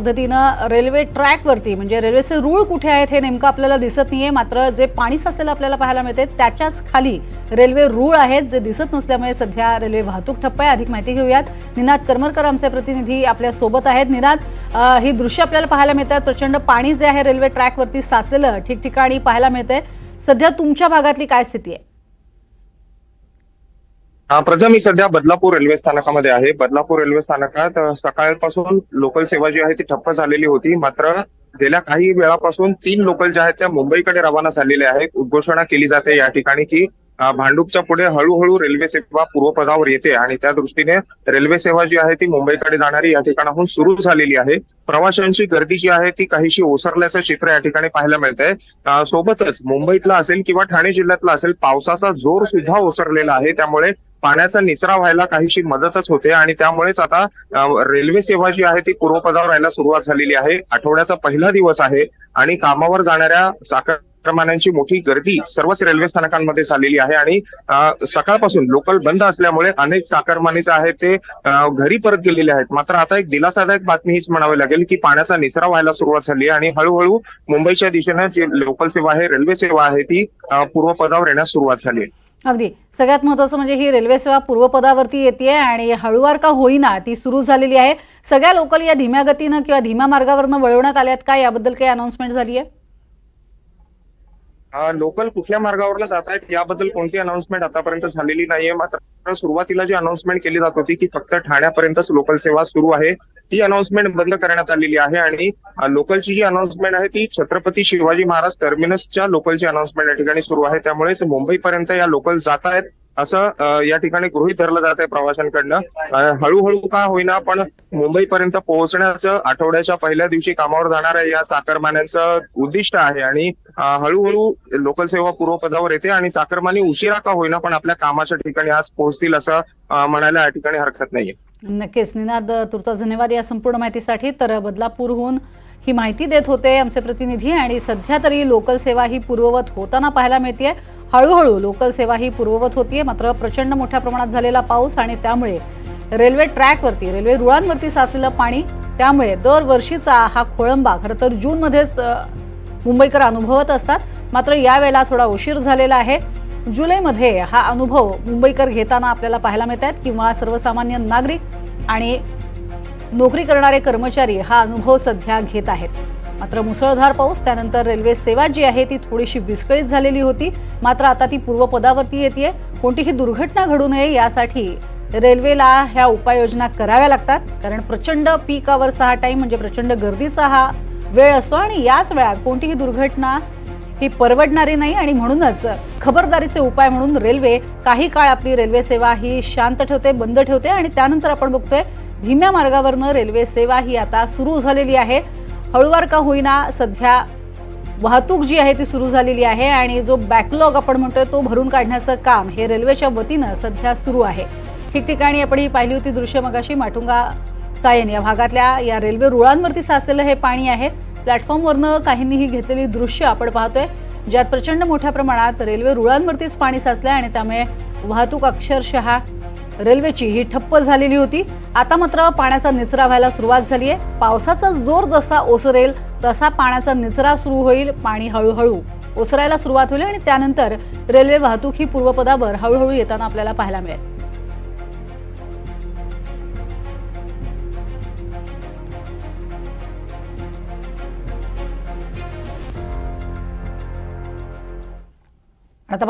पद्धतीनं रेल्वे ट्रॅकवरती म्हणजे रेल्वेचे रूळ कुठे आहेत हे नेमकं आपल्याला दिसत नाहीये. मात्र जे पाणी साचलेलं आपल्याला पाहायला मिळते त्याच्याच खाली रेल्वे रूळ आहेत जे दिसत नसल्यामुळे सध्या रेल्वे वाहतूक ठप्प आहे. अधिक माहिती घेऊयात. निनाद करमरकर आमचे प्रतिनिधी आपल्यासोबत आहेत. निनाद ही दृश्य आपल्याला पाहायला मिळतात. प्रचंड पाणी जे आहे रेल्वे ट्रॅकवरती साचलेलं ठिकठिकाणी पाहायला मिळतंय. सध्या तुमच्या भागातली काय स्थिती आहे? प्रजा प्रथम मी सध्या बदलापूर रेल्वे स्थानकामध्ये आहे. बदलापूर रेल्वे स्थानकात सकाळपासून लोकल सेवा जी आहे ती ठप्प झालेली होती. मात्र गेल्या काही वेळापासून तीन लोकल ज्या आहेत त्या मुंबईकडे रवाना झालेल्या आहेत. उद्घोषणा केली जाते या ठिकाणी की भांडुपच्या भांडूपच्या पुढे हळूहळू रेल्वे सेवा पूर्वपदावर येते आणि त्या दृष्टीने रेल्वे सेवा जी आहे ती मुंबईकडे जाणारी या ठिकाणाहून सुरू झालेली आहे. प्रवाशांची गर्दी जी आहे ती काहीशी ओसरल्याचं चित्र या ठिकाणी पाहायला मिळतंय. आहे सोबतच मुंबईतला असेल किंवा ठाणे जिल्ह्यातला असेल पावसाचा जोर सुद्धा ओसरलेला आहे. त्यामुळे पाण्याचा निचरा व्हायला काहीशी मदतच होते आणि त्यामुळेच आता रेल्वे सेवा जी आहे ती पूर्वपदावर राहायला सुरुवात झालेली आहे. आठवड्याचा पहिला दिवस आहे आणि कामावर जाणाऱ्या चाकरमान्यांची मोठी गर्दी सर्वच रेल्वे स्थानकांमध्ये झालेली आहे आणि सकाळपासून लोकल बंद असल्यामुळे अनेक चाकरमानी जे आहेत ते घरी परत गेलेले आहेत. मात्र आता एक दिलासादायक बातमी हीच म्हणावी लागेल की पाण्याचा निचरा व्हायला सुरुवात झाली आहे आणि हळूहळू मुंबईच्या दिशेनं जी लोकल सेवा आहे रेल्वे सेवा आहे ती पूर्वपदावर येण्यास सुरुवात झाली आहे. अगदी. सगळ्यात महत्त्वाचं म्हणजे ही रेल्वे सेवा पूर्वपदावरती येते आणि हळूवार का होईना ती सुरू झालेली आहे. सगळ्या लोकल या धीम्या गतीनं किंवा धीम्या मार्गावरनं वळवण्यात आल्यात का? याबद्दल काही अनाऊन्समेंट झाली आहे लोकल कुठल्या मार्गावरला जात आहेत याबद्दल कोणती अनाउन्समेंट आतापर्यंत झालेली नाहीये. मात्र सुरुवातीला जी अनाउन्समेंट केली जात होती की फक्त ठाण्यापर्यंतच लोकल सेवा सुरू आहे ती अनाउन्समेंट बंद करण्यात आलेली आहे आणि लोकलची जी अनाउन्समेंट आहे ती छत्रपती शिवाजी महाराज टर्मिनसच्या लोकलची अनाउन्समेंट या ठिकाणी सुरू आहे. त्यामुळेच मुंबईपर्यंत या लोकल जात आहेत. असं या ठिकाणी गृहीत धरलं जात आहे प्रवाशांकडनं हळूहळू का होईना पण मुंबईपर्यंत पोहोचण्याचं आठवड्याच्या पहिल्या दिवशी कामावर जाणाऱ्या या चाकरमान्यांचं उद्दिष्ट आहे आणि हळूहळू लोकल सेवा पूर्वपदावर येते आणि चाकरमानी उशिरा का होईना पण आपल्या कामाच्या ठिकाणी आज पोहोचतील असं म्हणायला या ठिकाणी हरकत नाहीये. नक्कीच. निनाद तुर्ता धन्यवाद या संपूर्ण माहितीसाठी. तर बदलापूरहून ही माहिती देत होते आमचे प्रतिनिधी आणि सध्या तरी लोकल सेवा ही पूर्ववत होताना पाहायला मिळते हळूहळू लोकल सेवा ही पूर्ववत होतीये. मात्र प्रचंड मोठ्या प्रमाणात झालेला पाऊस आणि त्यामुळे रेल्वे ट्रॅकवरती रेल्वे रुळांवरती साचलेलं पाणी त्यामुळे दरवर्षीचा हा खोळंबा खरं तर जूनमध्येच मुंबईकर अनुभवत असतात. मात्र यावेळेला थोडा उशीर झालेला आहे. जुलैमध्ये हा अनुभव मुंबईकर घेताना आपल्याला पाहायला मिळत आहेत किंवा सर्वसामान्य नागरिक आणि नोकरी करणारे कर्मचारी हा अनुभव सध्या घेत आहेत. मात्र मुसळधार पाऊस त्यानंतर रेल्वे सेवा जी आहे ती थोडीशी विस्कळीत झालेली होती. मात्र आता ती पूर्वपदावरती येते कोणतीही दुर्घटना घडू नये यासाठी रेल्वेला ह्या उपाययोजना कराव्या लागतात. कारण प्रचंड पीक सहा हा टाईम म्हणजे प्रचंड गर्दीचा हा वेळ असतो आणि याच वेळात कोणतीही दुर्घटना ही परवडणारी नाही आणि म्हणूनच खबरदारीचे उपाय म्हणून रेल्वे काही काळ आपली रेल्वे सेवा ही शांत ठेवते बंद ठेवते आणि त्यानंतर आपण बघतोय धीम्या मार्गावरनं रेल्वे सेवा ही आता सुरू झालेली आहे. हळूवार का होईना सध्या वाहतूक जी आहे ती सुरू झालेली आहे आणि जो बॅकलॉग आपण म्हणतोय तो भरून काढण्याचं काम हे रेल्वेच्या वतीनं सध्या सुरू आहे. ठिकठिकाणी आपण ही पाहिली होती दृश्य मगाशी माटुंगा सायन या भागातल्या या रेल्वे रुळांवरती साचलेलं हे पाणी आहे. प्लॅटफॉर्मवरनं काहींनी ही घेतलेली दृश्य आपण पाहतोय ज्यात प्रचंड मोठ्या प्रमाणात रेल्वे रुळांवरतीच पाणी साचलंय आणि त्यामुळे वाहतूक अक्षरशः रेल्वेची ही ठप्प झालेली होती. आता मात्र पाण्याचा निचरा व्हायला सुरुवात झाली आहे. पावसाचा जोर जसा ओसरेल तसा पाण्याचा निचरा सुरू होईल पाणी हळूहळू ओसरायला सुरुवात होईल आणि त्यानंतर रेल्वे वाहतूक ही पूर्वपदावर हळूहळू येताना आपल्याला पाहायला मिळेल. आता